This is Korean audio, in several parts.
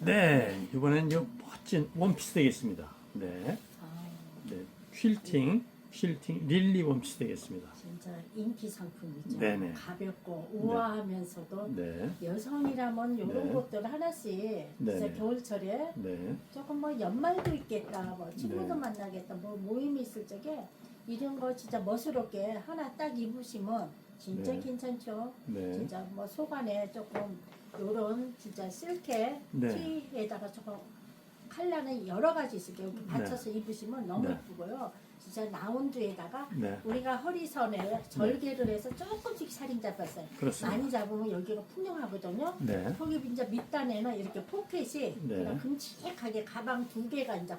네, 이번엔 요 멋진 원피스 되겠습니다. 네, 아, 네, 퀼팅, 퀼팅 릴리 원피스 되겠습니다. 진짜 인기 상품이죠. 네네. 가볍고 우아하면서도 네, 여성이라면 이런 네. 것들 하나씩 진짜 네네. 겨울철에 네, 조금 뭐 연말도 있겠다, 뭐 친구도 네. 만나겠다, 뭐 모임이 있을 적에 이런 거 진짜 멋스럽게 하나 딱 입으시면 진짜 네. 괜찮죠. 네, 진짜 뭐 속 안에 조금 요런 진짜 실케 네. 티에다가 조금 컬러는 여러 가지 있을게요. 이렇게 네. 받쳐서 입으시면 너무 네. 예쁘고요. 진짜 라운드에다가 네, 우리가 허리선에 절개를 해서 조금씩 살인 잡았어요. 그렇습니다. 많이 잡으면 여기가 풍성하거든요. 네, 거기 이제 밑단에는 이렇게 포켓이 네. 그냥 큼직하게 가방 두 개가 이제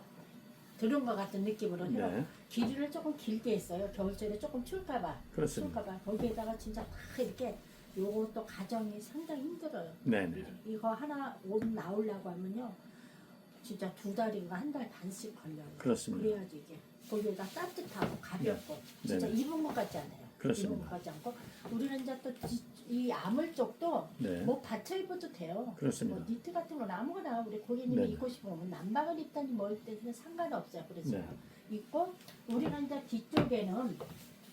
들은 것 같은 느낌으로 해요. 네, 길이를 조금 길게 했어요. 겨울철에 조금. 그렇습니다. 추울까봐. 거기에다가 진짜 딱 이렇게 요것도 가정이 상당히 힘들어요. 네, 네, 이거 하나 옷 나오려고 하면요. 진짜 두 달인가 한 달 반씩 걸려요. 그렇습니다. 그래야지 이게 거기에다 따뜻하고 가볍고 진짜 네네. 입은 것 같지 않아요. 그렇습니다. 입은 것 같지 않고 우리는 이제 또이 아물 쪽도 네, 뭐 받쳐 입어도 돼요. 그렇습니다. 뭐 니트 같은 건 아무거나 우리 고객님이 네네. 입고 싶으면 남방을 입든지 뭐 입든지 상관없어요. 그래서 네. 입고 우리가 이제 뒤쪽에는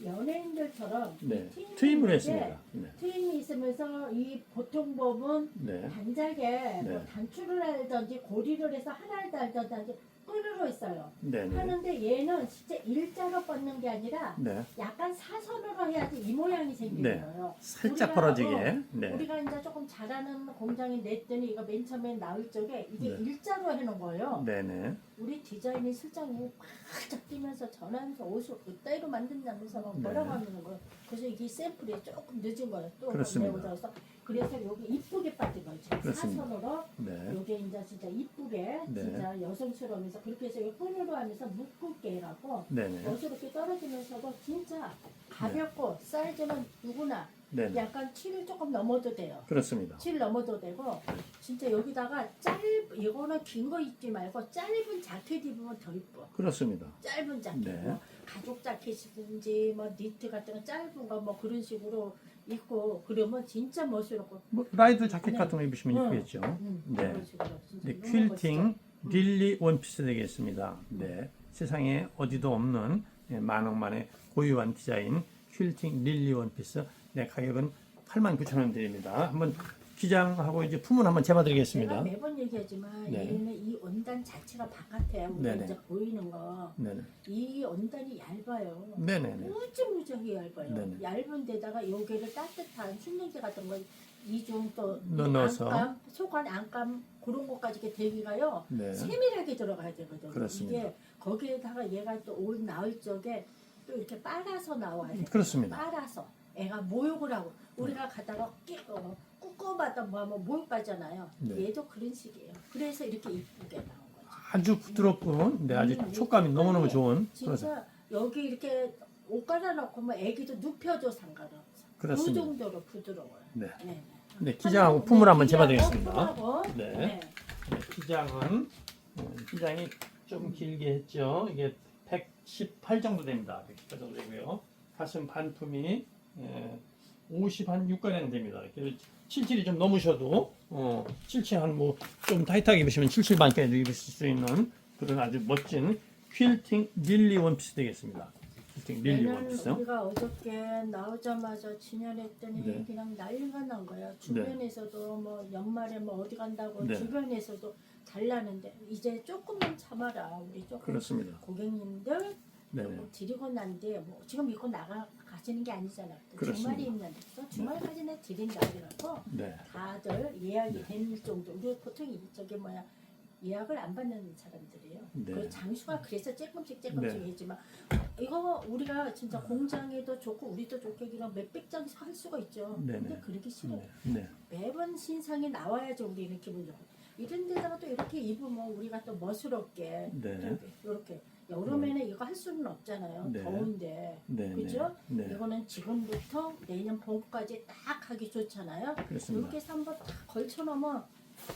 연예인들처럼 네, 있는데 했습니다. 네, 트임이 있으면서 이 보통 법은 네, 단작에 뭐 네. 단추를 할든지 고리를 해서 하나를 달든지 끈으로 했어요. 네, 네, 하는데 얘는 진짜 일자로 뻗는 게 아니라 네, 약간 사선으로 해야지 이 모양이 생기는 네. 거예요. 살짝 우리가, 벌어지게. 어, 네, 우리가 이제 조금 잘하는 공장에 냈더니 이거 맨 처음에 나올 적에 이게 네. 일자로 해놓은 거예요. 네, 네, 우리 디자인이 실장이 꽉 뛰면서 전화하면서 옷을 그따위로 만든다면서 막 네. 뭐라고 하는 거예요. 그래서 이게 샘플이 조금 늦은 거예요. 또 그렇습니다. 그래서 여기 이쁘게 빠진 거예요. 사선으로 네, 요게 이제 진짜 이쁘게 네. 진짜 여성스러우면서 그렇게 해서 이 끈으로 하면서 묶을게 해갖고 네, 네, 멋스럽게 떨어지면서도 진짜 가볍고 사이즈는 누구나 네, 네, 약간 7 조금 넘어도 돼요. 그렇습니다. 7 넘어도 되고 진짜 여기다가 짧 이거는 긴 거 입지 말고 짧은 자켓 입으면 더 이뻐. 그렇습니다. 짧은 자켓 네. 뭐 가죽 자켓이든지 뭐 니트 같은 거 짧은 거 뭐 그런 식으로 입고 그러면 진짜 멋스럽고 뭐 라이더 자켓 네. 같은 거 입으시면 응. 이쁘겠죠. 음, 네. 그런 식으로 진짜 네, 너무 퀼팅 멋있죠. 릴리 원피스 되겠습니다. 네, 세상에 어디도 없는 예, 만원만의 고유한 디자인 퀼팅 릴리 원피스. 네, 가격은 89,000원 드립니다. 한번 기장하고 이제 품은 한번 제가 재봐드리겠습니다. 매번 얘기하지만 네. 얘는 이 원단 자체가 바깥에 우리가 네네. 이제 보이는 거 네네, 이 원단이 얇아요. 네네네, 무지무지하게 얇아요. 네네. 얇은 데다가 여기를 따뜻한 순정제 같은 거 이중 또 넣- 넣어서. 안감, 소관 안감 그런 것까지 이렇게 대기가요. 네, 세밀하게 들어가야 되거든요. 그렇습니다. 이게 거기에다가 얘가 또옷 나올 적에 또 이렇게 빨아서 나와야 돼. 그렇습니다. 빨아서 애가 모욕을 하고 우리가 가다가 끼 어, 꾹꾹하다 뭐 하면 모욕하잖아요. 네. 얘도 그런 식이에요. 그래서 이렇게 이쁘게 나온 거죠. 아주 부드럽고, 네, 아주 음, 촉감이 이 너무너무 좋은. 그래서 진짜 여기 이렇게 옷 갈아놓고 뭐 애기도 눕혀줘 상관없어. 그 그렇습니다. 정도로 부드러워요. 네, 네. 네, 기장하고 품을 한번 재봐드리겠습니다. 네. 네. 네, 기장은 어, 기장이 좀 길게 했죠. 이게 118 정도 됩니다. 118 정도 되고요. 가슴 반품이 50한 6가량 됩니다. 그래서 77이 좀 넘으셔도 어, 77한 뭐 좀 타이트하게 입으시면 77 반까지 입으실 수 있는 그런 아주 멋진 퀼팅 릴리 원피스 되겠습니다. 퀼팅 릴리 얘는 원피스. 우리가 어저께 나오자마자 진열했더니 네. 그냥 난리가 난 거야. 주변에서도 뭐 연말에 뭐 어디 간다고 네. 주변에서도 잘 나는데 이제 조금만 참아라. 우리 조금 그렇습니다. 고객님들 네. 뭐 드리고 난 뒤에 뭐 지금 입고 나가 가시는 게 아니잖아. 또 그렇습니다. 주말에 입는데 또 주말까지 내 드린다 그래갖고 네. 다들 예약이 네. 될 정도. 우리 보통 이 저기 뭐야 예약을 안 받는 사람들이에요. 네. 그 장수가 그래서 조금씩 조금씩 네. 했지만 이거 우리가 진짜 공장에도 좋고 우리도 좋게 그냥 몇백 장씩 할 수가 있죠. 네, 근데 네. 그러기 싫어. 요 네. 네. 매번 신상이 나와야지 우리는 기분 좋고 이런 데다가 또 이렇게 입으면 우리가 또 멋스럽게 네. 이렇게 여름에는 이거 할 수는 없잖아요. 네. 더운데. 네. 그죠? 네. 네. 이거는 지금부터 내년 봄까지 딱 하기 좋잖아요. 그렇습니다. 이렇게 해서 한번 딱 걸쳐놓으면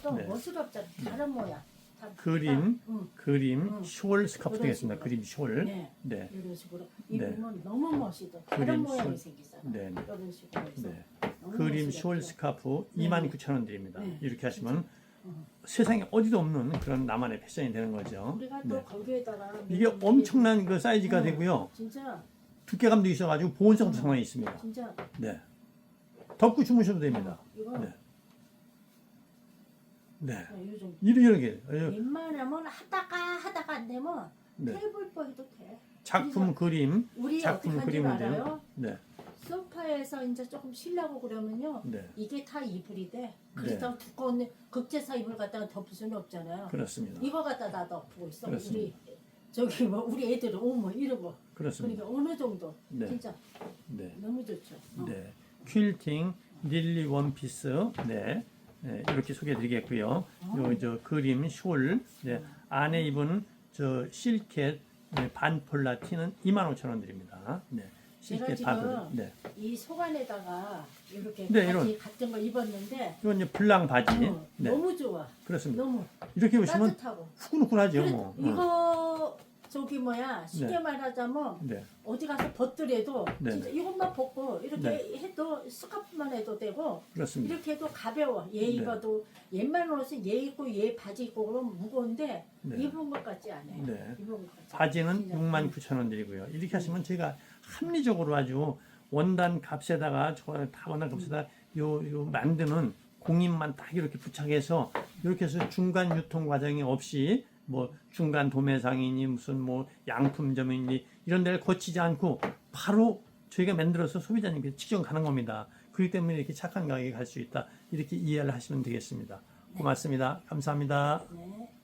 또 네. 멋스럽잖아. 다른 모양. 다- 그림, 다, 응. 그림, 음. 숄 스카프 그런 되겠습니다. 그림 숄. 네. 네. 이런 식으로 네. 입으면 너무 멋있어. 그림 모양이 술- 생기잖아. 네. 이런 식으로 해서 네. 그림 숄 스카프 네. 29,000원 드립니다. 네. 이렇게 하시면 음. 세상에 어디도 없는 그런 나만의 패션이 되는 거죠. 네. 이게 몇- 엄청난 그 사이즈가 음. 되고요. 진짜 두께감도 있어가지고 보온성도 상당히 있습니다. 진짜 네. 덮고 주무셔도 됩니다. 이거 네. 네. 어, 요 정도. 이렇게 어, 웬만하면 하다가 하다가 안 되면 네. 테이블 해도 돼. 작품 그림. 우리 작품 어떻게 그림인데요. 알아요? 네. 소파에서 이제 조금 쉬려고 그러면요. 네. 이게 다 이불이 돼. 그렇다고 두꺼운 극제사 이불 갖다가 덮을 수는 없잖아요. 그렇습니다. 이거 갖다 다 덮고 있어. 그렇습니다. 우리 저기 뭐 우리 애들은 어머 이러고 그렇습니다. 그러니까 어느 정도 네. 진짜 네. 너무 좋죠. 어. 네. 퀼팅 릴리 원피스. 네. 네, 이렇게 소개해 드리겠고요. 요 저 그림 숄. 네. 안에 입은 저 실켓 네, 반폴라 티는 25,000원 드립니다. 네. 실켓. 지금 네. 이 속안에다가 이렇게 네, 바지 같은 거 입었는데 이건 이제 블랑 바지. 어, 네. 너무 좋아. 그렇습니다. 너무 이렇게 보시면 따뜻하고. 후끈후끈하죠. 그래, 뭐. 어. 이거 저기 뭐야 쉽게 말하자면 네. 어디 가서 벗더라도 네. 진짜 이것만 벗고 이렇게 네. 해도 스카프만 해도 되고 그렇습니다. 이렇게 해도 가벼워. 얘 네. 입어도 옛말 옷은 얘 입고 얘 바지 입고 그러면 무거운데 네. 입은 것 같지 않아요. 네. 입은 것 같지 바지는 진짜. 69,000원 드리고요. 이렇게 하시면 제가 합리적으로 아주 원단 값에다가 저 다 원단 값에다 요, 요 만드는 공인만 딱 이렇게 부착해서 이렇게 해서 중간 유통 과정이 없이 뭐 중간 도매상이니 무슨 뭐 양품점이니 이런 데를 거치지 않고 바로 저희가 만들어서 소비자님께 직접 가는 겁니다. 그렇기 때문에 이렇게 착한 가격에 갈 수 있다. 이렇게 이해를 하시면 되겠습니다. 고맙습니다. 감사합니다. 네.